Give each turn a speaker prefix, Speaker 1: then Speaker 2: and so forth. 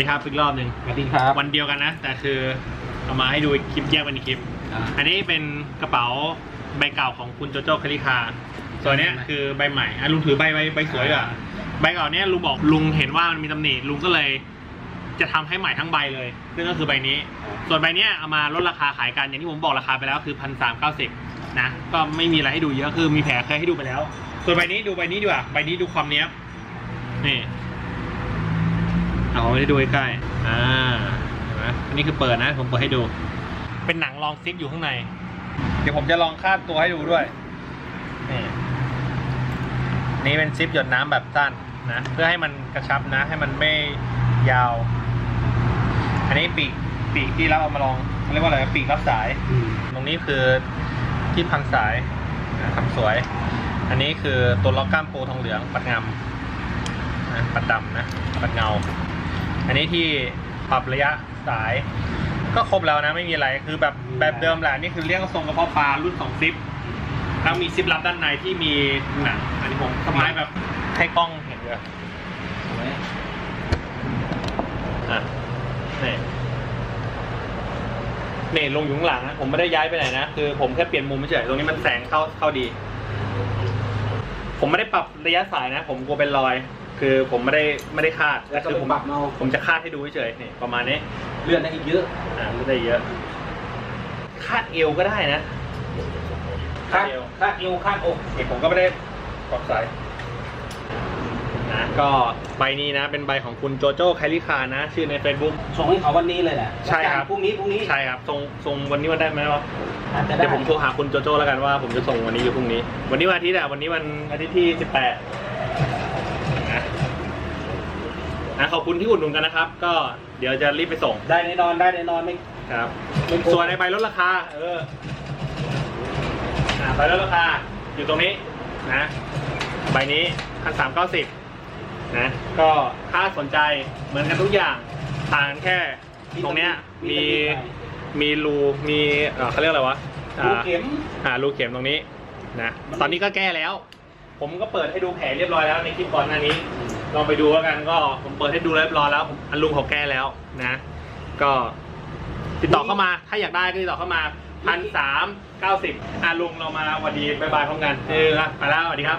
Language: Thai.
Speaker 1: ดีครับอีกรอบหนึ่ง
Speaker 2: สวัสดีครับ
Speaker 1: วันเดียวกันนะ แต่คือเอามาให้ดูคลิปแยกเป็นอีกคลิป
Speaker 2: อ่า
Speaker 1: อันนี้เป็นกระเป๋าใบเก่าของคุณโจโจ้คาริคาส่วนเนี้ยคือใบใหม่อะลุงถือใบใบใบสวยอะใบเก่าเนี้ยลุงบอกลุงเห็นว่ามันมีตำหนิลุงก็เลย จะทำให้ใหม่ทั้งใบเลยซึ่งก็คือใบนี้ ส่วนใบเนี้ยเอามาลดราคาขายกันอย่างที่ผมบอกราคาไปแล้วคือพันสามเก้าสิบนะก็ไม่มีอะไรให้ดูเยอะคือมีแผลเคยให้ดูไปแล้ว ส่วนใบนี้ดูใบนี้ดีกว่าใบนี้ดูความเนี้ยบนี่ เอาให้ดูใกล้ๆอ่าเห็นไหมอันนี้คือเปิดนะ ผมเปิดให้ดู เป็นหนังลองซิปอยู่ข้างใน เดี๋ยวผมจะลองคาดตัวให้ดูด้วย นี่นี่เป็นซิปหยดน้ำแบบสั้นนะ เพื่อให้มันกระชับนะ ให้มันไม่ยาว อันนี้ปีกปีกที่เราเอามาลองเขาเรียกว่าอะไรปีกรับสาย
Speaker 2: อืม
Speaker 1: ตรงนี้คือที่พันสายนะทำสวย อันนี้คือตัวล็อกกล้ามปูทองเหลืองปัดงามนะปัดดำนะปัดเงา อันนี้ที่ปรับระยะสาย ก็ครบแล้วนะไม่มีอะไรคือแบบแบบเดิมแหละนี่คือเรียกว่าทรงกระเพาะปลารุ่นสองซิปแล้วมีซิปลับด้านในที่มีหนังอันนี้ผมสมัยแบบให้กล้องเห็นเลย
Speaker 2: สวย
Speaker 1: อะนี่นี่ลงอยู่ข้างหลังนะผมไม่ได้ย้ายไปไหนนะคือผมแค่เปลี่ยนมุมเฉยตรงนี้มันแสงเข้าเข้าดี ผมไม่ได้ปรับระยะสายนะ ผมกลัวเป็นรอย คือผมไม่ได้ไม่ได้คาด
Speaker 2: แล้วก็
Speaker 1: คือ
Speaker 2: เป็
Speaker 1: ผ
Speaker 2: น
Speaker 1: ม
Speaker 2: ปรับเมา
Speaker 1: ผมจะคาดให้ดูเฉยๆนี่ประมาณนี้
Speaker 2: เลื่อนได้อีกเยอะ
Speaker 1: อ่าไม่ได้เยอะ คาดเอวก็ได้นะ
Speaker 2: คาดคาดเอวคาดอก
Speaker 1: นี่ผมก็ไม่ได้กดสายนะก็ใบนี้นะ เป็นใบของคุณโจโจ้ไคลิคานะ ชื่อใน Facebook
Speaker 2: ส่งให้เขาวันนี้เลยแหละ
Speaker 1: ใช่ครับ
Speaker 2: พรุ่งนี้พรุ่งนี้
Speaker 1: ใช่ครับส่งส่งวันนี้วันได้ไหมวะ
Speaker 2: อาจจะได้
Speaker 1: เดี๋ยวผมโทรหาคุณโจโจ้แล้วกันว่าผมจะส่งวันนี้หรือพรุ่งนี้ วันนี้วันอาทิตย์อะวันนี้วันอาทิตย์ที่สิบแปดนะ นะขอบคุณที่อุดหนุนกันนะครับ ก็เดี๋ยวจะรีบไปส่ง
Speaker 2: ได้แน่นอนได้แน่นอนไม่
Speaker 1: ครับ
Speaker 2: ไม่โกง
Speaker 1: ส่วนในใบลดราคา เอออ่าใบลดราคา อยู่ตรงนี้นะ ใบนี้พันสามเก้าสิบนะ ก็ถ้าสนใจเหมือนกันทุกอย่างต่างกันแค่ ตรงเนี้ยมีมีรูมีเอ่อเขาเรียกอะไรวะอ่า
Speaker 2: ลูกเข็ม
Speaker 1: อ่ารูเข็มตรงนี้นะ ตอนนี้ก็แก้แล้ว ผมก็เปิดให้ดูแผลเรียบร้อยแล้วในคลิปก่อนหน้านี้ ลองไปดูแล้วกันก็ผมเปิดให้ดูเรียบร้อยแล้วผมอันลุงเขาแก้แล้วนะ ก็ติดต่อเข้ามาถ้าอยากได้ก็ติดต่อเข้ามาพันสามเก้าสิบอาลุงเรามาสวัสดีบายบายพร้อมกันเออไปแล้วสวัสดีครับ